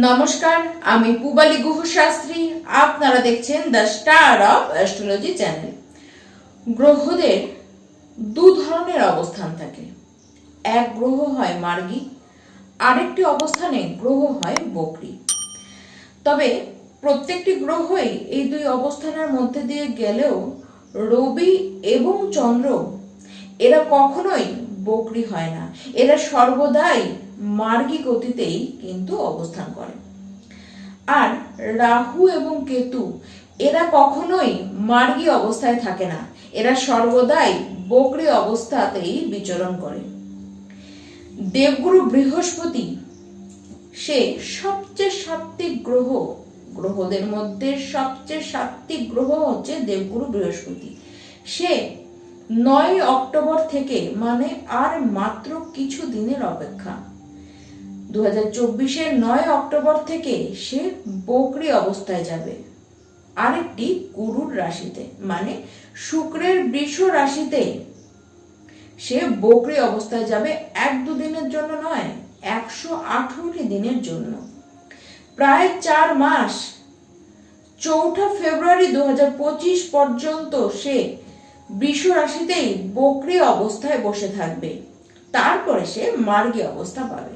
নমস্কার, আমি পুবালি গুহ শাস্ত্রী আপনারা দেখছেন the star of astrology channel. গ্রহদের দু ধরনের অবস্থান থাকে। এক গ্রহ হয় মার্গী, আরেকটি অবস্থানে গ্রহ হয় বকরি। তবে প্রত্যেকটি গ্রহই এই দুই অবস্থানের মধ্যে দিয়ে গেলেও রবি এবং চন্দ্র, এরা কখনোই বকরি হয় না। এরা সর্বদাই মার্গী গতিতেই কিন্তু অবস্থান করে। আর রাহু এবং কেতু, এরা কখনোই মার্গী অবস্থায় থাকে না। এরা সর্বদাই বকরি অবস্থাতেই বিচরণ করে। দেবগুরু বৃহস্পতি, সে সবচেয়ে সাত্বিক গ্রহ। গ্রহদের মধ্যে সবচেয়ে সাত্বিক গ্রহ হচ্ছে দেবগুরু বৃহস্পতি। সে নয় অক্টোবর থেকে মানে আর মাত্র কিছু দিনের অপেক্ষা। দু হাজার চব্বিশের নয় অক্টোবর থেকে সে বকরি অবস্থায় যাবে। আরেকটি গুরুর রাশিতে মানে শুক্রের বৃষ রাশিতে সে বকরি অবস্থায় যাবে এক দুদিনের জন্য নয়, একশো আঠারোটি দিনের জন্য। প্রায় চার মাস, চৌঠা ফেব্রুয়ারি দু হাজার পঁচিশ পর্যন্ত সে বৃষ রাশিতেই বকরি অবস্থায় বসে থাকবে। তারপরে সে মার্গী অবস্থা পাবে।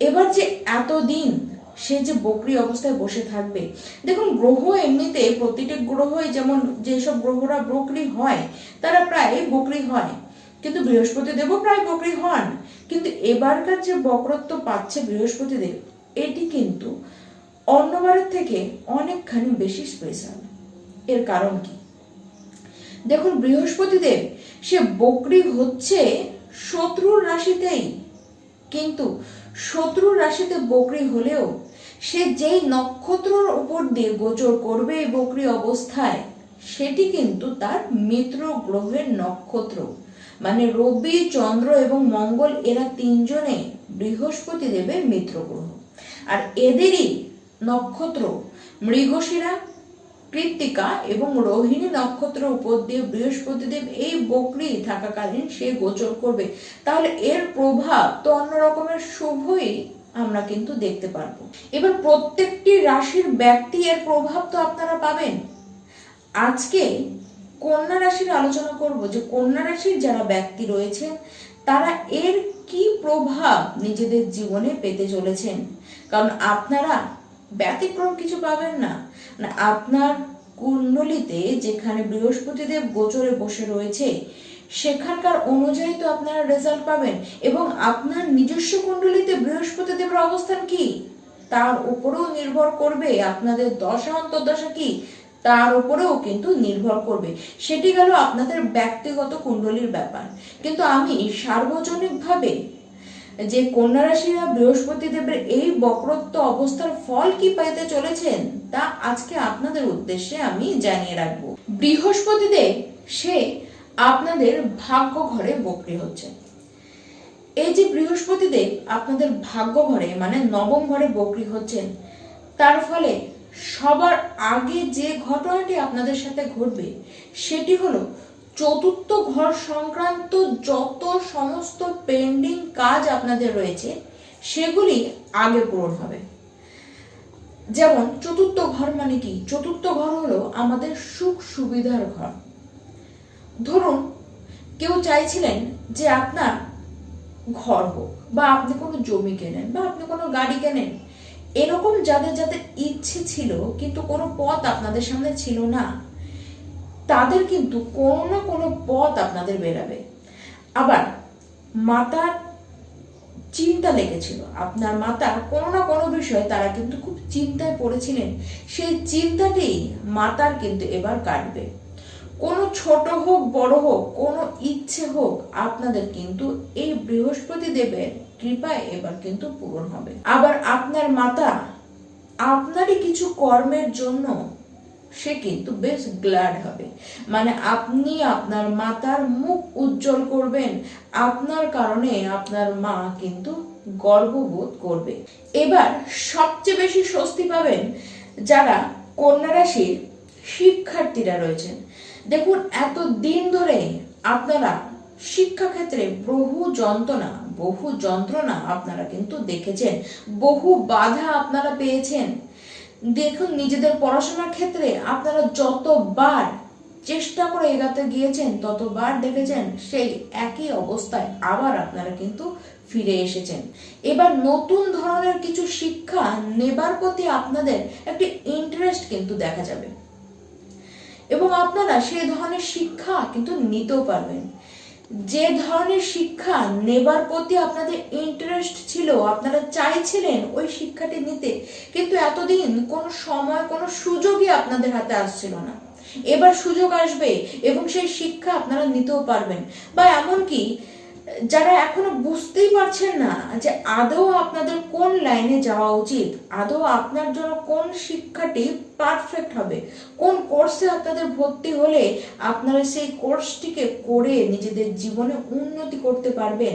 এবার যে এতদিন সে যে বকরি অবস্থায় বসে থাকবে, দেখুন গ্রহ এমনিতে প্রতিটি গ্রহই যেমন যেসব গ্রহরা বকরি হয়, তারা প্রায় বকরি হয়। কিন্তু বৃহস্পতি দেবও প্রায় বকরি হন। কিন্তু এবারকার যে বক্রত্ব পাচ্ছে বৃহস্পতি দেব এটি কিন্তু অন্যবারের থেকে অনেকখানি বেশি স্পেশাল এর কারণ কি? দেখুন বৃহস্পতি দেব সে বকরি হচ্ছে শত্রুর রাশিতেই। কিন্তু শত্রুর রাশিতে বকরি হলেও সে যেই নক্ষত্রর উপর দিয়ে গোচর করবে এই বকরি অবস্থায়, সেটি কিন্তু তার মিত্র গ্রহের নক্ষত্র। মানে রবি, চন্দ্র এবং মঙ্গল এরা তিনজনে বৃহস্পতি দেবের মিত্র গ্রহ আর এদেরই নক্ষত্র মৃগশিরা কৃত্তিকা এবং রোহিণী নক্ষত্র উপর দিয়ে বৃহস্পতিদেব এই বকরি থাকাকালীন সে গোচর করবে। তাহলে এর প্রভাব তো অন্য রকমের শুভই আমরা কিন্তু দেখতে পারব। এবার প্রত্যেকটি রাশির ব্যক্তি এর প্রভাব তো আপনারা পাবেন। আজকে কন্যা রাশির আলোচনা করব যে কন্যা রাশির যারা ব্যক্তি রয়েছেন, তারা এর কি প্রভাব নিজেদের জীবনে পেতে চলেছেন? কারণ আপনারা ব্যতিক্রম কিছু পাবেন না। না আপনার কুণ্ডলিতে যেখানে বৃহস্পতিদেব গোচরে বসে রয়েছে, সেখানকার অনুযায়ী তো আপনারা রেজাল্ট পাবেন। এবং আপনার নিজস্ব কুণ্ডলিতে বৃহস্পতিদেবের অবস্থান কি? তার উপরেও নির্ভর করবে আপনাদের দশা, অন্তর্দশা কি? তার উপরেও কিন্তু নির্ভর করবে। সেটি গেল আপনাদের ব্যক্তিগত কুণ্ডলীর ব্যাপার। কিন্তু আমি সার্বজনিকভাবে যে কন্যা রাশিরা বৃহস্পতি দেবের এই বক্রত্ব অবস্থার ফল কি পাইতে চলেছেন, তা আজকে আপনাদের উদ্দেশ্যে আমি জানিয়ে রাখব। বৃহস্পতি দেব, সে আপনাদের ভাগ্য ঘরে বকরি হচ্ছে। এই যে বৃহস্পতি দেব আপনাদের ভাগ্য ঘরে মানে নবম ঘরে বকরি হচ্ছেন, তার ফলে সবার আগে যে ঘটনাটি আপনাদের সাথে ঘটবে, সেটি হলো চতুর্থ ঘর সংক্রান্ত যত সমস্ত পেন্ডিং কাজ আপনাদের রয়েছে, সেগুলি আগে পূরণ হবে। যেমন, চতুর্থ ঘর মানে কি? চতুর্থ ঘর হলো আমাদের সুখ সুবিধার ঘর। ধরুন, কেউ চাইছিলেন যে আপনার ঘর হোক, বা আপনি কোনো জমি কেনেন, বা আপনি কোনো গাড়ি কেনেন, এরকম যাদের যাদের ইচ্ছে ছিল, কিন্তু কোনো পথ আপনাদের সামনে ছিল না তাদের কিন্তু কোনো না কোনো পথ আপনাদের বেরাবে। আবার মাতার চিন্তা লেগেছিল। আপনার মাতা কোনো না কোনো বিষয়ে তারা কিন্তু খুব চিন্তায় পড়েছিলেন। সেই চিন্তাটি মাতার কিন্তু এবার কাটবে। কোনো ছোট হোক, বড় হোক, কোনো ইচ্ছে হোক, আপনাদের কিন্তু এই বৃহস্পতি দেবের কৃপায় এবার কিন্তু পূরণ হবে। আবার আপনার মাতা আপনারই কিছু কর্মের জন্য সে কিন্তু বেশ গ্ল্যাড হবে। মানে আপনি আপনার মাতার মুখ উজ্জ্বল করবেন, আপনার কারণে আপনার মা কিন্তু গর্ববোধ করবে। এবার সবচেয়ে বেশি স্বস্তি পাবেন যারা কন্যা রাশির শিক্ষার্থীরা রয়েছেন। দেখুন এত দিন ধরে আপনারা শিক্ষাক্ষেত্রে বহু যন্ত্রণা বহু যন্ত্রণা আপনারা কিন্তু দেখেছেন, বহু বাধা আপনারা পেয়েছেন। দেখুন, নিজেদের পড়াশোনার ক্ষেত্রে আপনারা যতবার চেষ্টা করে এগাতে গিয়েছেন, ততবার দেখেছেন সেই একই অবস্থায় আবার আপনারা কিন্তু ফিরে এসেছেন। এবার নতুন ধরনের কিছু শিক্ষা নেবার প্রতি আপনাদের একটি ইন্টারেস্ট কিন্তু দেখা যাবে। এবং আপনারা সেই ধরনের শিক্ষা কিন্তু নিতেও পারবেন। যে ধরনের শিক্ষা নেবার প্রতি আপনাদের ইন্টারেস্ট ছিল, আপনারা চাইছিলেন ওই শিক্ষাটি নিতে, কিন্তু এতদিন কোনো সময়, কোনো সুযোগই আপনাদের হাতে আসছিল না। এবার সুযোগ আসবে এবং সেই শিক্ষা আপনারা নিতেও পারবেন। বা এমনকি যারা এখনও বুঝতেই পারছেন না যে আদৌ আপনাদের কোন লাইনে যাওয়া উচিত, আদৌ আপনার জন্য কোন শিক্ষাটি পারফেক্ট হবে, কোন কোর্সে আপনাদের ভর্তি হলে আপনারা সেই কোর্সটিকে করে নিজেদের জীবনে উন্নতি করতে পারবেন,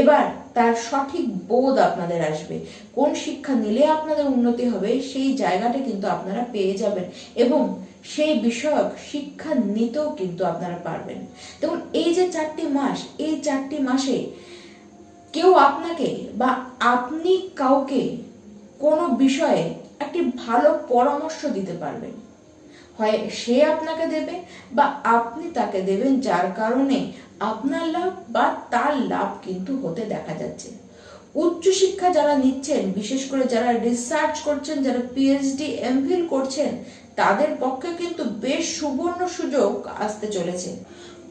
এবার তার সঠিক বোধ আপনাদের আসবে। কোন শিক্ষা নিলে আপনাদের উন্নতি হবে, সেই জায়গাটা কিন্তু আপনারা পেয়ে যাবেন এবং সেই বিষয়ক শিক্ষা নিতেও কিন্তু আপনারা পারবেন। দেখুন, এই যে চারটি মাস, এই চারটি মাসে কেউ আপনাকে বা আপনি কাউকে কোনো বিষয়ে একটি ভালো পরামর্শ দিতে পারবেন। হয় সে আপনাকে দেবে বা আপনি তাকে দেবেন, যার কারণে আপনার লাভ বা তার লাভ কিন্তু হতে দেখা যাচ্ছে। উচ্চশিক্ষা যারা নিচ্ছেন, বিশেষ করে যারা রিসার্চ করছেন, যারা পিএইচডি এমফিল করছেন তাদের পক্ষে কিন্তু বেশ সুবর্ণ সুযোগ আসতে চলেছে।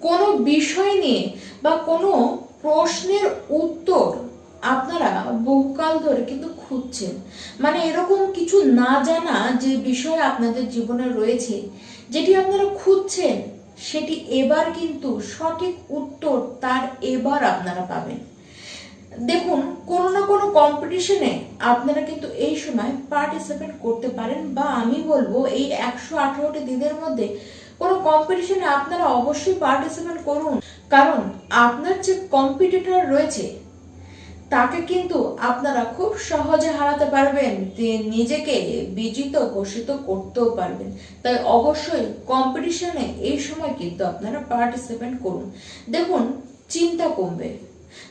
কোনো বিষয় নিয়ে বা কোনো প্রশ্নের উত্তর আপনারা বহুকাল ধরে কিন্তু খুঁজছেন। মানে এরকম কিছু না জানা যে বিষয় আপনাদের জীবনে রয়েছে, যেটি আপনারা খুঁজছেন, সেটি এবার কিন্তু সঠিক উত্তর তার এবার আপনারা পাবেন। দেখুন, কোনো না কোনো কম্পিটিশনে আপনারা কিন্তু এই সময় পার্টিসিপেট করতে পারেন বা আমি বলব এই একশো আঠারোটি দিনের মধ্যে কোনো কম্পিটিশনে আপনারা অবশ্যই পার্টিসিপেট করুন। কারণ আপনার যে কম্পিটিটর রয়েছে, তাকে কিন্তু আপনারা খুব সহজে হারাতে পারবেন নিজেকে বিজিত ঘোষিত করতেও পারবেন। তাই অবশ্যই কম্পিটিশনে এই সময় কিন্তু আপনারা পার্টিসিপেট করুন। দেখুন, চিন্তা কমবে।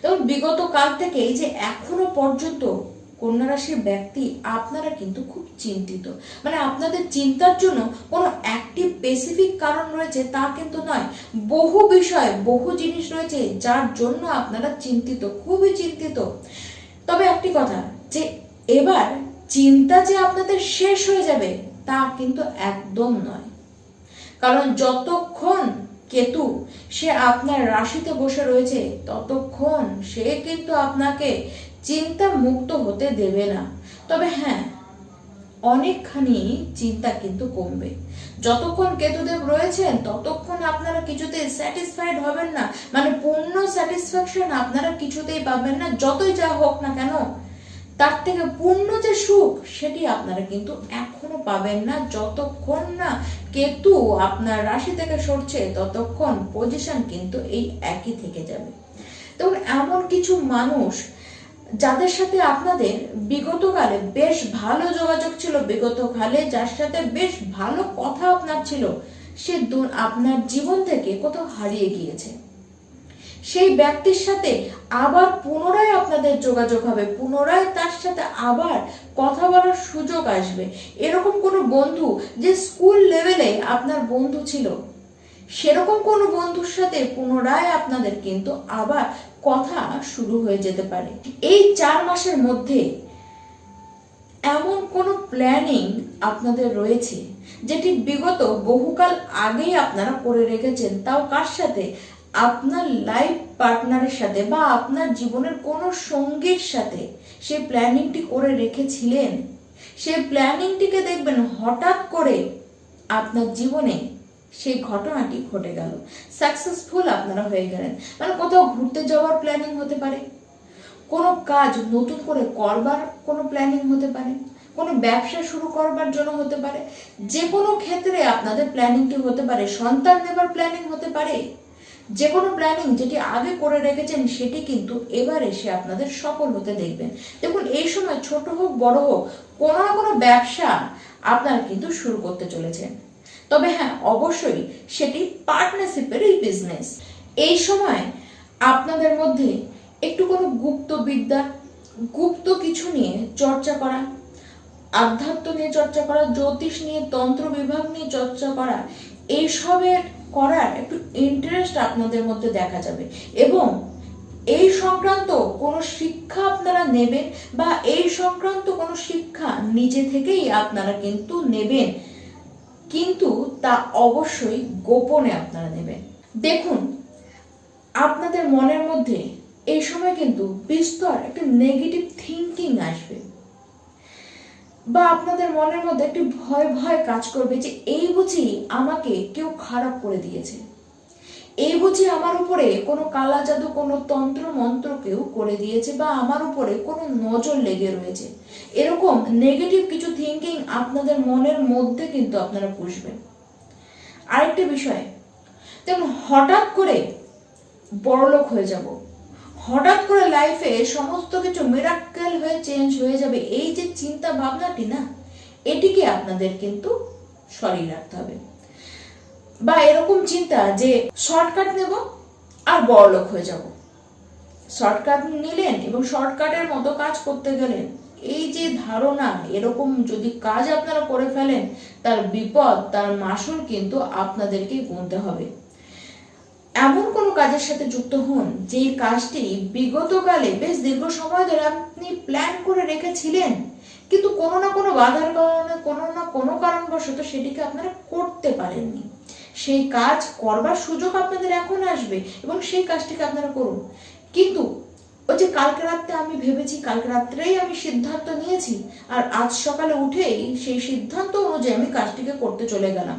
তখন বিগত কাল থেকে এই যে এখনও পর্যন্ত কন্যা রাশির ব্যক্তি আপনারা কিন্তু খুব চিন্তিত। মানে আপনাদের চিন্তার জন্য কোনো একটি স্পেসিফিক কারণ রয়েছে তা কিন্তু নয়, বহু বিষয়, বহু জিনিস রয়েছে যার জন্য আপনারা চিন্তিত, খুবই চিন্তিত। তবে একটি কথা, যে এবার চিন্তা যে আপনাদের শেষ হয়ে যাবে তা কিন্তু একদম নয়। কারণ যতক্ষণ কেতু, সে আপনার রাশিতে বসে রয়েছে। ততক্ষণ সে কিন্তু আপনাকে চিন্তা মুক্ত হতে দেবে না। তবে হ্যাঁ অনেকখানি চিন্তা কিন্তু কমবে। যতক্ষণ কেতুদেব রয়েছেন, ততক্ষণ আপনারা কিছুতেই স্যাটিসফাইড হবেন না। মানে পূর্ণ স্যাটিসফ্যাকশন আপনারা কিছুতেই পাবেন না। যতই যা হোক না কেন তার থেকে পূর্ণ যে সুখ, সেটি আপনারা কিন্তু এখনও পাবেন না। যতক্ষণ না কেতু আপনার রাশি থেকে সরছে, ততক্ষণ পজিশন কিন্তু এই একই থেকে যাবে। তখন এমন কিছু মানুষ যাদের সাথে আপনাদের বিগতকালে বেশ ভালো যোগাযোগ ছিল, বিগতকালে যার সাথে বেশ ভালো কথা আপনার ছিল, সে আপনার জীবন থেকে কোথাও হারিয়ে গিয়েছে। সেই ব্যক্তির সাথে আবার পুনরায় আপনাদের যোগাযোগ হবে, পুনরায় তার সাথে আবার কথা বলার সুযোগ আসবে। এরকম কোনো বন্ধু যে স্কুল লেভেলে আপনার বন্ধু ছিল, সেরকম কোনো বন্ধুর সাথে পুনরায় আপনাদের কিন্তু আবার কথা শুরু হয়ে যেতে পারে। এই চার মাসের মধ্যে এমন কোনো প্ল্যানিং আপনাদের রয়েছে, যেটি বিগত বহুকাল আগেই আপনারা করে রেখেছেন, তাও কার সাথে আপনার লাইফ পার্টনারের সাথে বা আপনার জীবনের কোনো সঙ্গীর সাথে সেই প্ল্যানিংটি করে রেখেছিলেন? সেই প্ল্যানিংটিকে দেখবেন হঠাৎ করে আপনার জীবনে সেই ঘটনাটি ঘটে গেল। সাকসেসফুল আপনারা হয়ে গেলেন। মানে কোথাও ঘুরতে যাওয়ার প্ল্যানিং হতে পারে, কোনো কাজ নতুন করে করবার কোনো প্ল্যানিং হতে পারে, কোনো ব্যবসা শুরু করবার জন্য হতে পারে যে কোনো ক্ষেত্রে আপনাদের প্ল্যানিংটি হতে পারে, সন্তান নেবার প্ল্যানিং হতে পারে। যে কোনো প্ল্যানিং যেটি আগে করে রেখেছেন সেটি কিন্তু এবার এসে আপনাদের সফল হতে দেখবেন। দেখুন, এই সময় ছোট হোক, বড় হোক, কোনো না কোনো ব্যবসা আপনারা কিন্তু শুরু করতে চলেছেন তবে হ্যাঁ অবশ্যই সেটি পার্টনারশিপেরই বিজনেস এই সময় আপনাদের মধ্যে একটু কোনো গুপ্ত বিদ্যা গুপ্ত কিছু নিয়ে চর্চা করা, আধ্যাত্ম নিয়ে চর্চা করা, জ্যোতিষ নিয়ে, তন্ত্র বিভাগ নিয়ে চর্চা করা এইসবের করার একটু ইন্টারেস্ট আপনাদের মধ্যে দেখা যাবে। এবং এই সংক্রান্ত কোনো শিক্ষা আপনারা নেবেন বা এই সংক্রান্ত কোনো শিক্ষা নিজে থেকেই আপনারা কিন্তু নেবেন, কিন্তু তা অবশ্যই গোপনে আপনারা নেবেন। দেখুন, আপনাদের মনের মধ্যে এই সময় কিন্তু বিস্তর একটা নেগেটিভ থিঙ্কিং আসবে। বা আপনাদের মনের মধ্যে একটি ভয় ভয় কাজ করবে যে এই বুঝি আমাকে কেউ খারাপ করে দিয়েছে। এই বুঝি আমার উপরে কোনো কালা জাদু, কোনো তন্ত্র মন্ত্র কেউ করে দিয়েছে বা আমার উপরে কোনো নজর লেগে রয়েছে। এরকম নেগেটিভ কিছু থিঙ্কিং আপনাদের মনের মধ্যে কিন্তু আপনারা পুষবেন। আরেকটা বিষয় যেমন হঠাৎ করে বড়লোক হয়ে যাব। হঠাৎ করে লাইফে সমস্ত কিছু মিরাক্কেল হয়ে চেঞ্জ হয়ে যাবে, এই যে চিন্তা ভাবনাটি না, এটিকে আপনাদের কিন্তু সরিয়ে রাখতে হবে। বা এরকম চিন্তা যে শর্টকাট নেব আর বড়লোক হয়ে যাব। শর্টকাট নিলেন এবং শর্টকাটের মতো কাজ করতে গেলেন, এই যে ধারণা, এরকম যদি কাজ আপনারা করে ফেলেন, তার বিপদ, তার মাসুল কিন্তু আপনাদেরকে গুনতে হবে। এমন কোনো কাজের সাথে যুক্ত হন যে কাজটি বিগতকালে বেশ দীর্ঘ সময় ধরে আপনি প্ল্যান করে রেখেছিলেন। কিন্তু কোনো না কোনো বাধার কারণে, কোনো না কোনো কারণবশত সেটিকে আপনারা করতে পারেননি। সেই কাজ করবার সুযোগ আপনাদের এখন আসবে এবং সেই কাজটিকে আপনারা করুন। কিন্তু ওই যে কালকে রাত্রে আমি ভেবেছি, কালকে রাত্রেই আমি সিদ্ধান্ত নিয়েছি, আর আজ সকালে উঠেই সেই সিদ্ধান্ত অনুযায়ী আমি কাজটিকে করতে চলে গেলাম।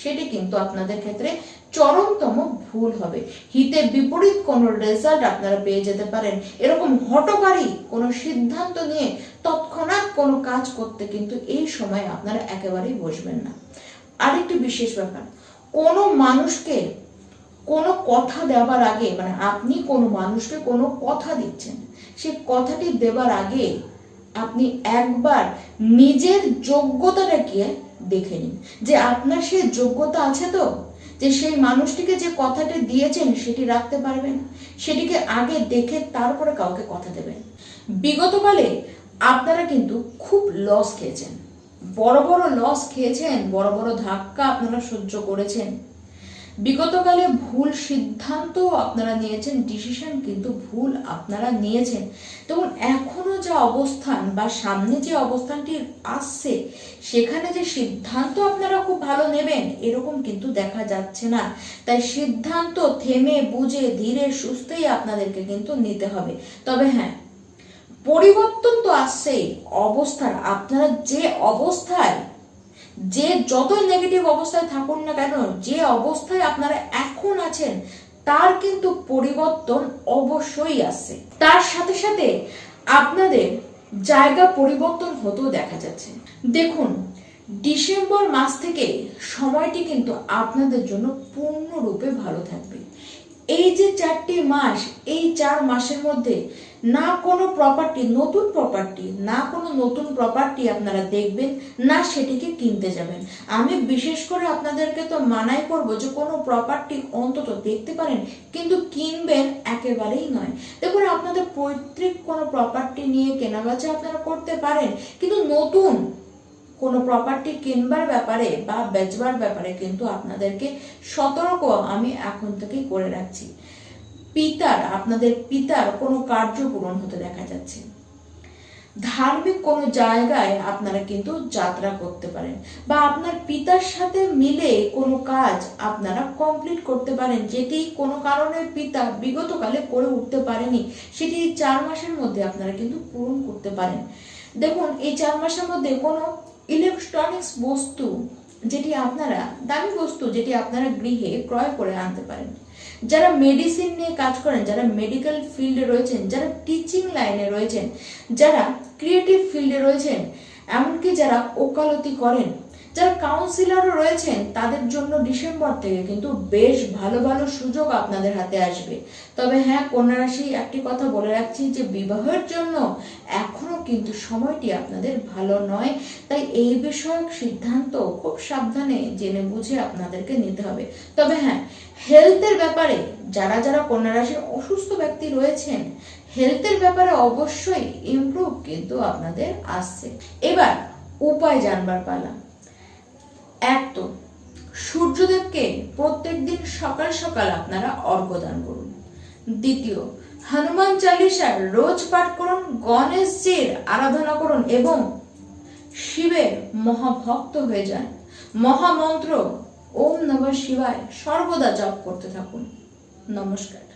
সেটি কিন্তু আপনাদের ক্ষেত্রে চরমতম ভুল হবে। হিতে বিপরীত কোনো রেজাল্ট আপনারা পেয়ে যেতে পারেন। এরকম হটকারী কোনো সিদ্ধান্ত নিয়ে তৎক্ষণাৎ কোনো কাজ করতে কিন্তু এই সময় আপনারা একেবারেই বসবেন না। আরেকটি বিশেষ ব্যাপার, কোনো মানুষকে কোনো কথা দেওয়ার আগে মানে আপনি কোনো মানুষকে কোনো কথা দিচ্ছেন, সে কথাটি দেবার আগে আপনি একবার নিজের যোগ্যতাটাকে দেখে নিন। যে আপনার সেই যোগ্যতা আছে তো? যে সেই মানুষটিকে যে কথাটি দিয়েছেন সেটি রাখতে পারবেন, সেটিকে আগে দেখে তারপরে কাউকে কথা দেবেন। বিগতকালে আপনারা কিন্তু খুব লস খেয়েছেন। বড় বড় লস খেয়েছেন, বড় বড় ধাক্কা আপনারা সহ্য করেছেন। বিগতকালে ভুল সিদ্ধান্ত আপনারা নিয়েছেন ডিসিশন কিন্তু ভুল আপনারা নিয়েছেন। তখন এখনও যে অবস্থান বা সামনে যে অবস্থানটি আসছে, সেখানে যে সিদ্ধান্ত আপনারা খুব ভালো নেবেন, এরকম কিন্তু দেখা যাচ্ছে না। তাই সিদ্ধান্ত থেমে, বুঝে, ধীরে, সুস্থেই আপনাদেরকে কিন্তু নিতে হবে। তবে হ্যাঁ পরিবর্তন তো আসছেই অবস্থার আপনারা যে অবস্থায় যে যতই নেগেটিভ অবস্থায় থাকুন না কেন, যে অবস্থায় আপনারা এখন আছেন, তার কিন্তু পরিবর্তন অবশ্যই আসছে তার সাথে সাথে আপনাদের জায়গা পরিবর্তন হতেও দেখা যাচ্ছে। দেখুন, ডিসেম্বর মাস থেকে সময়টি কিন্তু আপনাদের জন্য পূর্ণরূপে ভালো থাকবে। এই যে চারটি মাস, এই চার মাসের মধ্যে না কোনো প্রপার্টি নতুন প্রপার্টি না কোনো নতুন প্রপার্টি আপনারা দেখবেন, না সেটিকে কিনতে যাবেন। আমি বিশেষ করে আপনাদেরকে তো মানাই করব যে কোনো প্রপার্টি অন্তত দেখতে পারেন, কিন্তু কিনবেন একেবারেই নয়। দেখুন, আপনাদের পৈতৃক কোনো প্রপার্টি নিয়ে কেনাবেচা আপনারা করতে পারেন, কিন্তু নতুন কোনো প্রপার্টি কিনবার ব্যাপারে বা বেচবার ব্যাপারে কিন্তু আপনাদেরকে সতর্ক আমি এখন থেকেই করে রাখছি। পিতার, আপনাদের পিতার কোনো কার্য পূরণ হতে দেখা যাচ্ছে। ধার্মিক কোনো জায়গায় আপনারা কিন্তু যাত্রা করতে পারেন বা আপনার পিতার সাথে মিলে কোনো কাজ আপনারা কমপ্লিট করতে পারেন, যেটি কোনো কারণে পিতা বিগতকালে করে উঠতে পারেনি, সেটি চার মাসের মধ্যে আপনারা কিন্তু পূরণ করতে পারেন। দেখুন, এই চার মাসের মধ্যে কোনো ইলেকট্রনিক্স বস্তু যেটি আপনারা, দামি বস্তু যেটি আপনারা গৃহে ক্রয় করে আনতে পারেন যারা মেডিসিন নিয়ে কাজ করেন, যারা মেডিকেল ফিল্ডে রয়েছেন, যারা টিচিং লাইনে রয়েছেন, যারা ক্রিয়েটিভ ফিল্ডে রয়েছেন, এমনকি যারা ওকালতি করেন যারা কাউন্সিলরও রয়েছেন, তাদের জন্য ডিসেম্বর থেকে কিন্তু বেশ ভালো ভালো সুযোগ আপনাদের হাতে আসবে। তবে হ্যাঁ কন্যা রাশি, একটি কথা বলে রাখছি যে বিবাহের জন্য এখনও কিন্তু সময়টি আপনাদের ভালো নয়। তাই এই বিষয়ক সিদ্ধান্ত খুব সাবধানে জেনে বুঝে আপনাদেরকে নিতে হবে। তবে হ্যাঁ হেলথের ব্যাপারে যারা যারা কন্যা রাশির অসুস্থ ব্যক্তি রয়েছেন হেলথের ব্যাপারে অবশ্যই ইমপ্রুভ কিন্তু আপনাদের আসছে। এবার উপায় জানবার পালা। এক তো সূর্যদেবকে প্রত্যেকদিন সকাল সকাল আপনারা অর্ঘ্যদান করুন। দ্বিতীয়, হনুমান চালিসার রোজ পাঠ করুন, গণেশজির আরাধনা করুন এবং শিবের মহাভক্ত হয়ে যান। মহামন্ত্র, ওম নমঃ শিবায় সর্বদা জপ করতে থাকুন। নমস্কার।